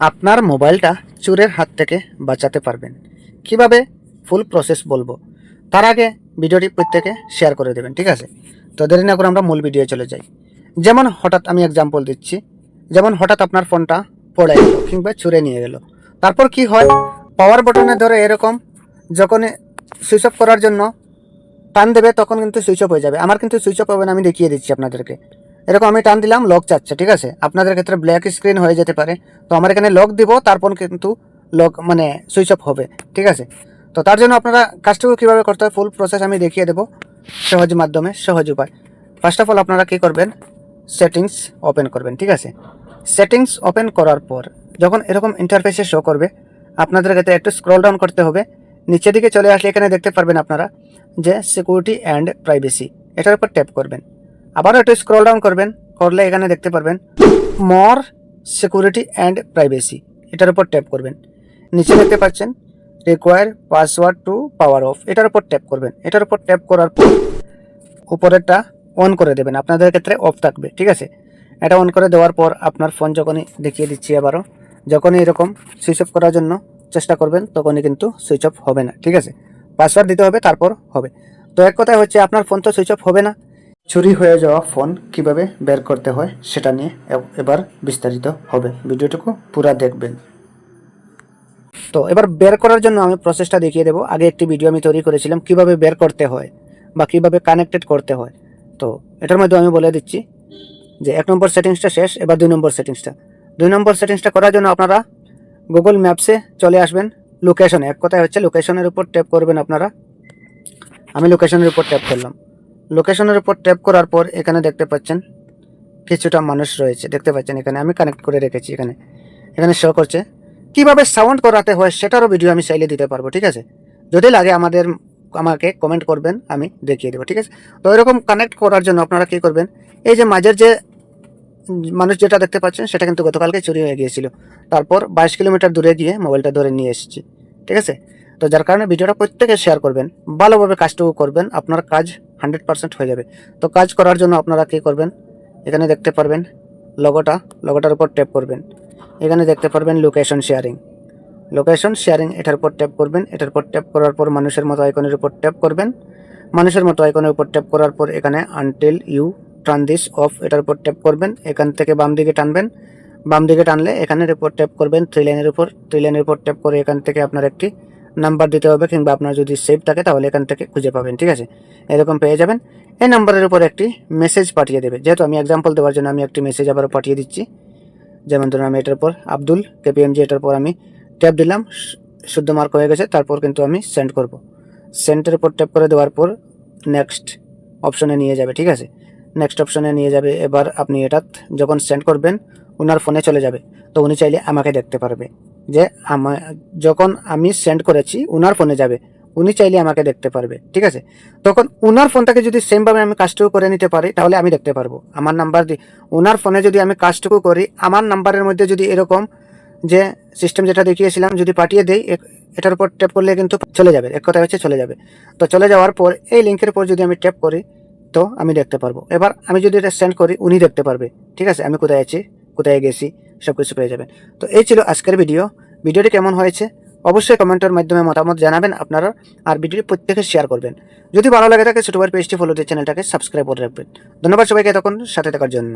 আপনার মোবাইলটা চোরের হাত থেকে বাঁচাতে পারবেন। কীভাবে? ফুল প্রসেস বলব। তার আগে ভিডিওটি প্রত্যেকে শেয়ার করে দেবেন, ঠিক আছে? তো দেরি না করে আমরা মূল ভিডিও চলে যাই। যেমন হঠাৎ আমি এক্সাম্পল দিচ্ছি। যেমন হঠাৎ আপনার ফোনটা পড়ে গেল কিংবা চুরে নিয়ে গেল। তারপর কি হয়? পাওয়ার বটনে ধরে এরকম যখন সুইচ অফ করার জন্য টান দেবে, তখন কিন্তু সুইচ অফ হয়ে যাবে। আমার কিন্তু সুইচ অফ হবে না, আমি দেখিয়ে দিচ্ছি আপনাদেরকে। এরকম আমি টান দিলাম লক চাচ্ছে ঠিক আছে? আপনাদের ক্ষেত্রে ব্ল্যাক স্ক্রিন হয়ে যেতে পারে। তো আমার এখানে লক দিব, তারপর কিন্তু লক মানে সুইচ অফ হবে, ঠিক আছে? তো তার জন্য আপনারা কাজটুকু কীভাবে করতে হয় ফুল প্রসেস আমি দেখিয়ে দেবো। সহজ মাধ্যমে, সহজ উপায়। ফার্স্ট অফ অল আপনারা কী করবেন? সেটিংস ওপেন করবেন, ঠিক আছে? সেটিংস ওপেন করার পর, যখন এরকম ইন্টারফেসে শো করবে, আপনাদের ক্ষেত্রে একটু স্ক্রল ডাউন করতে হবে। নিচের দিকে চলে আসলে এখানে দেখতে পারবেন আপনারা যে সিকিউরিটি অ্যান্ড প্রাইভেসি এটার উপর ট্যাপ করবেন। আবারও একটু স্ক্রল ডাউন করবেন, করলে এখানে দেখতে পারবেন মর সিকিউরিটি অ্যান্ড প্রাইভেসি এটার উপর ট্যাপ করবেন। নিচে দেখতে পাচ্ছেন require password to power off এটার উপর ট্যাপ করবেন। এটার উপর ট্যাপ করার পর উপরেরটা অন করে দেবেন। আপনাদের ক্ষেত্রে অফ থাকবে, ঠিক আছে? এটা অন করে দেওয়ার পর আপনার ফোন যখনই দেখিয়ে দিচ্ছি আবারও, যখনই এরকম সুইচ অফ করার জন্য চেষ্টা করবেন, তখনই কিন্তু সুইচ অফ হবে না, ঠিক আছে? পাসওয়ার্ড দিতে হবে, তারপর হবে। তো এক কথায় হচ্ছে আপনার ফোন তো সুইচ অফ হবে না চুরি হয়ে যাওয়া ফোন কীভাবে বের করতে হয় সেটা নিয়ে এবার বিস্তারিত হবে। ভিডিওটুকু পুরা দেখবেন। তো এবার বের করার জন্য আমি প্রসেসটা দেখিয়ে দেবো। আগে একটি ভিডিও আমি তৈরি করেছিলাম কীভাবে বের করতে হয় বা কীভাবে কানেক্টেড করতে হয়। তো এটার মধ্যে আমি বলে দিচ্ছি যে এক নম্বর সেটিংসটা শেষ, এবার দুই নম্বর সেটিংসটা দুই নম্বর সেটিংসটা করার জন্য আপনারা গুগল ম্যাপসে চলে আসবেন। লোকেশনে এক কথায় হচ্ছে লোকেশনের উপর ট্যাপ করবেন আপনারা। আমি লোকেশনের উপর ট্যাপ করলাম। লোকেশনের উপর ট্যাপ করার পর এখানে দেখতে পাচ্ছেন কিছুটা মানুষ রয়েছে। দেখতে পাচ্ছেন এখানে আমি কানেক্ট করে রেখেছি এখানে। এখানে শো করছে। কীভাবে সাউন্ড করাতে হয় সেটারও ভিডিও আমি চাইলে দিতে পারব, ঠিক আছে? যদি লাগে আমাদের, আমাকে কমেন্ট করবেন, আমি দেখিয়ে দেবো, ঠিক আছে? তো এরকম কানেক্ট করার জন্য আপনারা কি করবেন? এই যে মাঝের যে মানুষ যেটা দেখতে পাচ্ছেন, সেটা কিন্তু গতকালকে চুরি হয়ে গিয়েছিল। তারপর বাইশ কিলোমিটার দূরে গিয়ে মোবাইলটা ধরে নিয়ে এসেছি, ঠিক আছে? তো যার কারণে ভিডিওটা প্রত্যেকে শেয়ার করবেন, ভালোভাবে কাজটুকু করবেন, আপনার কাজ হান্ড্রেড পার্সেন্ট হয়ে যাবে। তো কাজ করার জন্য আপনারা কী করবেন? এখানে দেখতে পারবেন লগোটা লগোটার উপর ট্যাপ করবেন। এখানে দেখতে পারবেন লোকেশন শেয়ারিং লোকেশন শেয়ারিং এটার উপর ট্যাপ করবেন। এটার উপর ট্যাপ করার পর মানুষের মতো আইকনের উপর ট্যাপ করবেন। মানুষের মতো আইকনের উপর ট্যাপ করার পর এখানে আনটিল ইউ টার্ন অফ এটার উপর ট্যাপ করবেন। এখান থেকে বাম দিকে টানবেন। বাম দিকে টানলে এখানের উপর ট্যাপ করবেন। থ্রি লাইনের উপর থ্রি লাইনের উপর ট্যাপ করে এখান থেকে আপনার একটি নাম্বার দিতে হবে কিংবা আপনার যদি সেভ থাকে তাহলে এখান থেকে খুঁজে পাবেন, ঠিক আছে? এরকম পেয়ে যাবেন। এই নাম্বারের উপর একটি মেসেজ পাঠিয়ে দেবে। যেহেতু আমি এক্সাম্পল দেওয়ার জন্য আমি একটি মেসেজ আবার পাঠিয়ে দিচ্ছি। যেমন ধরুন আমি এটার পর আব্দুল কেপিএমজি এটার পর আমি ট্যাপ দিলাম শুদ্ধ মার্ক হয়ে গেছে, তারপর কিন্তু আমি সেন্ড করব। সেন্টের উপর ট্যাপ করে দেওয়ার পর নেক্সট অপশনে নিয়ে যাবে, ঠিক আছে? নেক্সট অপশনে নিয়ে যাবে, এবার আপনি এটা যখন সেন্ড করবেন ওনার ফোনে চলে যাবে। তো উনি চাইলে আমাকে দেখতে পারবে। যে আমা, যখন আমি সেন্ড করেছি ওনার ফোনে যাবে। উনি চাইলে আমাকে দেখতে পারবে, ঠিক আছে? তখন ওনার ফোন থেকে যদি সেমভাবে আমি কাজটুকু করে নিতে পারি, তাহলে আমি দেখতে পারব। আমার নাম্বার দিয়ে ওনার ফোনে যদি আমি কাজটুকু করি, আমার নাম্বারের মধ্যে যদি এরকম যে সিস্টেম যেটা দেখিয়েছিলাম, যদি পাঠিয়ে দেই এটার উপর ট্যাপ করলে কিন্তু চলে যাবে। এক কথা হচ্ছে চলে যাবে। তো চলে যাওয়ার পর, এই লিঙ্কের উপর যদি আমি ট্যাপ করি, তো আমি দেখতে পারব। এবার আমি যদি এটা সেন্ড করি, উনি দেখতে পারবে। ঠিক আছে? আমি কোথায় আছি? কোথায় গেছি? সব কিছু পেয়ে যাবেন। তো এই ছিল আজকের ভিডিও। ভিডিওটি কেমন হয়েছে? অবশ্যই কমেন্টের মাধ্যমে মতামত জানাবেন আপনারা আর ভিডিওটি প্রত্যেকে শেয়ার করবেন। যদি ভালো লাগে থাকে ছোটবার পেজটি ফলো দিয়ে চ্যানেলটাকে সাবস্ক্রাইব করে রাখবেন। ধন্যবাদ সবাইকে তখন সাথে থাকার জন্য।